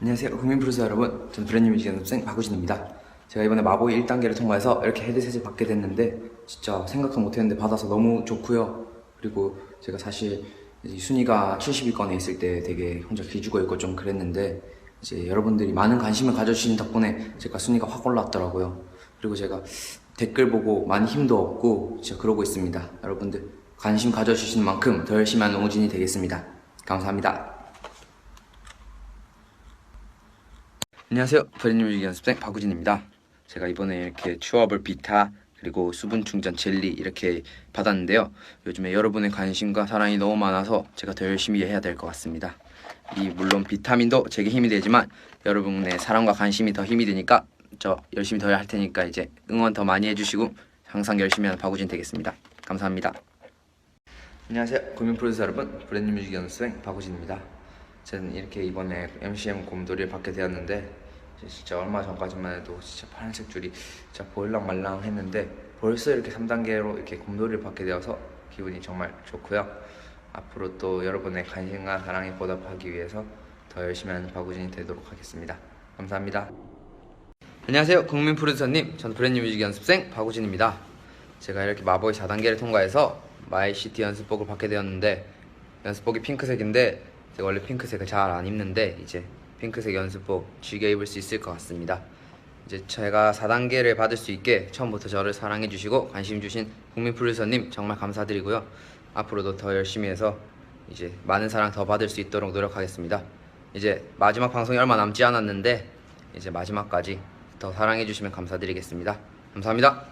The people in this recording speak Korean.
안녕하세요. 국민프로스 여러분 저는 브랜뉴 뮤직 연습생 박우진입니다. 제가 이번에 마보이 1단계를 통과해서 이렇게 헤드셋을 받게 됐는데 진짜 생각도 못했는데 받아서 너무 좋고요. 그리고 제가 사실 이 순위가 70위권에 있을 때 되게 혼자 기죽어 있고 좀 그랬는데 이제 여러분들이 많은 관심을 가져주신 덕분에 제가 순위가 확 올랐더라고요. 그리고 제가 댓글 보고 많이 힘도 얻고 진짜 그러고 있습니다. 여러분들 관심 가져주시는 만큼 더 열심히 하는 오진이 되겠습니다. 감사합니다 안녕하세요. 브랜뉴 뮤직 연습생 박우진입니다. 제가 이번에 이렇게 추어블 비타 그리고 수분 충전 젤리 이렇게 받았는데요. 요즘에 여러분의 관심과 사랑이 너무 많아서 제가 더 열심히 해야 될 것 같습니다. 이 물론 비타민도 제게 힘이 되지만 여러분의 사랑과 관심이 더 힘이 되니까 저 열심히 더 할 테니까 이제 응원 더 많이 해주시고 항상 열심히 하는 박우진 되겠습니다. 감사합니다. 안녕하세요. 국민 프로듀서 여러분, 브랜뉴 뮤직 연습생 박우진입니다. 저는 이렇게 이번에 MCM 곰돌이를 받게 되었는데 진짜 얼마 전까지만 해도 진짜 파란색 줄이 진짜 보일랑 말랑 했는데 벌써 이렇게 3단계로 이렇게 곰돌이를 받게 되어서 기분이 정말 좋고요. 앞으로 또 여러분의 관심과 사랑에 보답하기 위해서 더 열심히 하는 박우진이 되도록 하겠습니다. 감사합니다. 안녕하세요. 국민 프로듀서님. 저는 브랜뉴뮤직 연습생 박우진입니다. 제가 이렇게 마보이 4단계를 통과해서 마이시티 연습복을 받게 되었는데 연습복이 핑크색인데 제가 원래 핑크색을 잘 안 입는데 이제 핑크색 연습복 즐겨 입을 수 있을 것 같습니다. 이제 제가 4단계를 받을 수 있게 처음부터 저를 사랑해 주시고 관심 주신 국민 프로듀서님 정말 감사드리고요. 앞으로도 더 열심히 해서 이제 많은 사랑 더 받을 수 있도록 노력하겠습니다. 이제 마지막 방송이 얼마 남지 않았는데 이제 마지막까지 더 사랑해 주시면 감사드리겠습니다. 감사합니다.